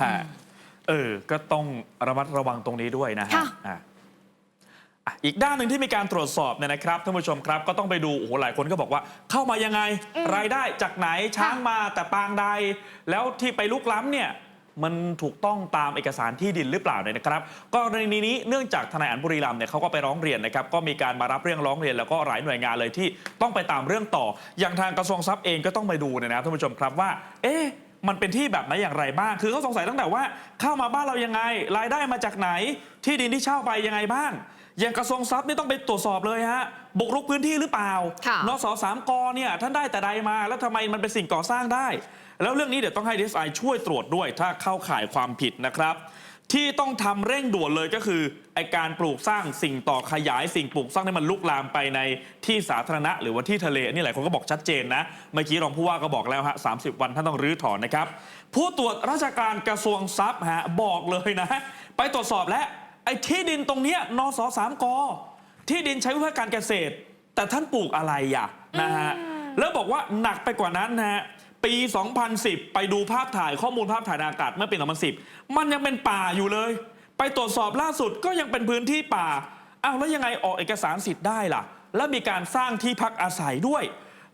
ฮะเออ ก็ต้องระมัดระวังตรงนี้ด้วยนะฮะค่ะอะอะอีกด้านหนึ่งที่มีการตรวจสอบเนี่ยนะครับท่านผู้ชมครับ ก็ต้องไปดูโอ้โหหลายคนก็บอกว่า เข้ามายังไง อืมรายได้จากไหนช้างมาแต่ปางใด แล้วที่ไปลุกล้ำเนี่ยมันถูกต้องตามเอกสารที่ดินหรือเปล่าเนี่ยนะครับกรณีนี้เนื่องจากทนายอันบุรีรัมย์เนี่ยเขาก็ไปร้องเรียนนะครับก็มีการมารับเรื่องร้องเรียนแล้วก็หลายหน่วยงานเลยที่ต้องไปตามเรื่องต่อ อย่างทางกระทรวงทรัพย์เองก็ต้องไปดูเนยนะครับท่านผู้ชมครับว่า เอ๊ะ มันเป็นที่แบบไหนอย่างไรบ้าง คือเขาสงสัยตั้งแต่ว่าเข้ามาบ้านเรายังไง รายได้มาจากไหน ที่ดินที่เช่าไปยังไงบ้าง อย่างกระทรวงทรัพย์นี่ต้องไปตรวจสอบเลยฮะ บุกรุกพื้นที่หรือเปล่าค่ะนสสามกเนี่ยท่านได้แต่ใดมา แล้วทำไมมันเป็นสิ่งก่อสร้างได้ แล้วเรื่องนี้เดี๋ยวต้องให้ดีไอช่วยตรวจด้วย ถ้าเข้าข่ายความผิดนะครับ ที่ต้องทำเร่งด่วนเลยก็คือไอการปลูกสร้างสิ่งต่อขยายสิ่งปลูกสร้างให้มันลุกลามไปในที่สาธารณะ หรือว่าที่ทะเลอันนี่หลายคนก็บอกชัดเจนนะ เมื่อกี้รองผู้ว่าก็บอกแล้วฮะสาวันท่านต้องรื้อถอนนะครับ ผู้ตรวจราชการกระทรวงทรัพย์ฮะบอกเลยนะ ไปตรวจสอบแล้วไอ้ที่ดินตรงเนี้ยนสสามกที่ดินใช้เพื่อการเกษตร แต่ท่านปลูกอะไรอะนะฮะแล้วบอกว่าหนักไปกว่านั้นนะฮะ ปี 2010 ไปดูภาพถ่ายข้อมูลภาพถ่ายทางอากาศเมื่อปี 2010 มันยังเป็นป่าอยู่เลย ไปตรวจสอบล่าสุดก็ยังเป็นพื้นที่ป่าอ้าวแล้วยังไงออกเอกสารสิทธิ์ได้ล่ะ แล้วมีการสร้างที่พักอาศัยด้วย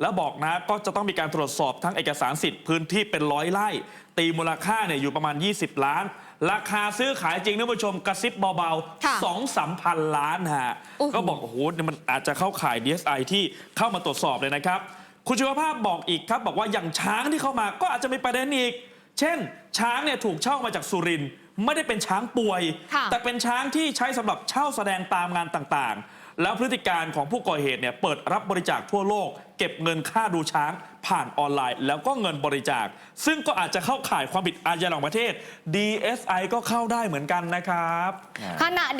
แล้วบอกนะก็จะต้องมีการตรวจสอบทั้งเอกสารสิทธิ์พื้นที่เป็นร้อยไร่ ตีมูลค่าเนี่ยอยู่ประมาณ 20 ล้าน ราคาซื้อขายจริงท่านผู้ชมกระซิบเบาค่ะๆสองสามพันล้านฮะ โอ้โห ก็บอกโอ้โหเนี่ยมันอาจจะเข้าข่าย DSI ที่เข้ามาตรวจสอบเลยนะครับ คุณชีวภาพบอกอีกครับ บอกว่าอย่างช้างที่เข้ามาก็อาจจะมีประเด็นอีก เช่น ช้างเนี่ยถูกเช่ามาจากสุรินทร์ไม่ได้เป็นช้างป่วยค่ะแต่เป็นช้างที่ใช้สำหรับเช่าแสดงตามงานต่างๆ แล้วพฤติการของผู้ก่อเหตุเนี่ยเปิดรับบริจาคทั่วโลก เก็บเงินค่าดูช้างผ่านออนไลน์ แล้วก็เงินบริจาค ซึ่งก็อาจจะเข้าข่ายความผิดอาญาระหว่างประเทศ DSI ก็เข้าได้เหมือนกันนะครับขณะเดียว